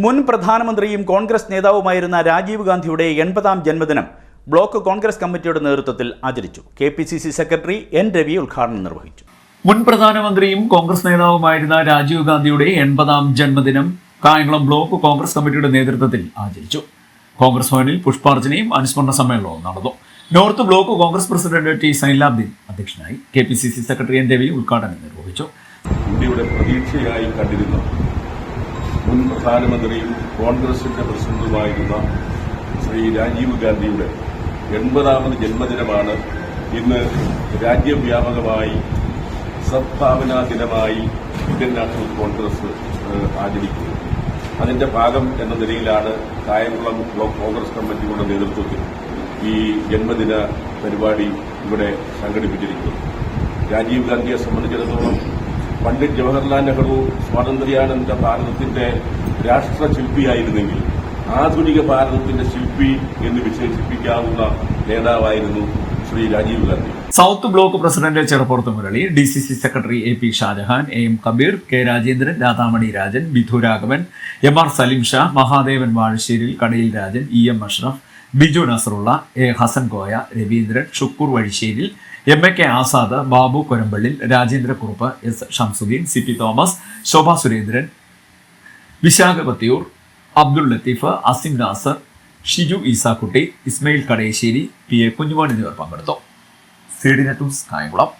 മുൻ പ്രധാനമന്ത്രിയും കോൺഗ്രസ് നേതാവുമായിരുന്ന രാജീവ് ഗാന്ധിയുടെ എൺപതാം ജന്മദിനം ബ്ലോക്ക് കോൺഗ്രസ് കമ്മിറ്റിയുടെ നേതൃത്വത്തിൽ ആചരിച്ചു. K P C C secretary N Ravi ഉദ്ഘാടനം നിർവഹിച്ചു. മുൻ പ്രധാനമന്ത്രിയും കോൺഗ്രസ് നേതാവുമായിരുന്ന രാജീവ് ഗാന്ധിയുടെ എൺപതാം ജന്മദിനം കായംകുളം ബ്ലോക്ക് കോൺഗ്രസ് കമ്മിറ്റിയുടെ നേതൃത്വത്തിൽ ആചരിച്ചു. കോൺഗ്രസ് ഭവനിൽ പുഷ്പാർച്ചനയും അനുസ്മരണ സമ്മേളനവും നടന്നു. North block Congress president T Sailabdeen അധ്യക്ഷനായി K P C C secretary N Ravi ഉദ്ഘാടനം നിർവഹിച്ചു. ഇന്ത്യയുടെ പ്രതീക്ഷയായി കണ്ടിരുന്ന. മുൻ പ്രധാനമന്ത്രിയും കോൺഗ്രസിന്റെ പ്രസിഡന്റുമായിരുന്ന ശ്രീ രാജീവ് ഗാന്ധിയുടെ എൺപതാമത് ജന്മദിനമാണ് ഇന്ന് രാജ്യവ്യാപകമായി സദ്ഭാവനാ ദിനമായി ഇന്ത്യൻ നാഷണൽ കോൺഗ്രസ് ആചരിക്കുന്നത് അതിന്റെ ഭാഗം എന്ന നിലയിലാണ് കായംകുളം ബ്ലോക്ക് കോൺഗ്രസ് കമ്മിറ്റിയുടെ നേതൃത്വത്തിൽ ഈ ജന്മദിന പരിപാടി ഇവിടെ സംഘടിപ്പിച്ചിരിക്കുന്നത്. രാജീവ് ഗാന്ധിയെ സംബന്ധിച്ചിടത്തോളം പണ്ഡിറ്റ് ജവഹർലാൽ നെഹ്റു സ്വാതന്ത്ര്യാനന്തര ഭാരതത്തിന്റെ രാഷ്ട്രശില്പിയായിരുന്നെങ്കിൽ ആധുനിക ഭാരതത്തിന്റെ ശില്പി എന്ന് വിശേഷിപ്പിക്കാവുന്ന നേതാവായിരുന്നു Shri Rajiv Gandhi. South block president Cheruppurath Murali D C C secretary A P Shajahan A M Kabeer K Rajendran Radhamani Rajan Bidhu Raghavan M R Saleem Shah Mahadevan Vazhasseril Kadayil Rajan E M Ashraf Biju Nasarulla A Hassan Koya Raveendran Shukkoor Vazhisseril M A K Azad Babu Korambally Rajendrakurup S Shamsuddin C P Thomas Shobha Surendran Vishakha Pathiyoor Abdul Latheef Asim Nasar Shiju Isakutty Ismail Kadayasseri P A Kunjumon എന്നിവർ പങ്കെടുത്തു. C D Kayamkulam.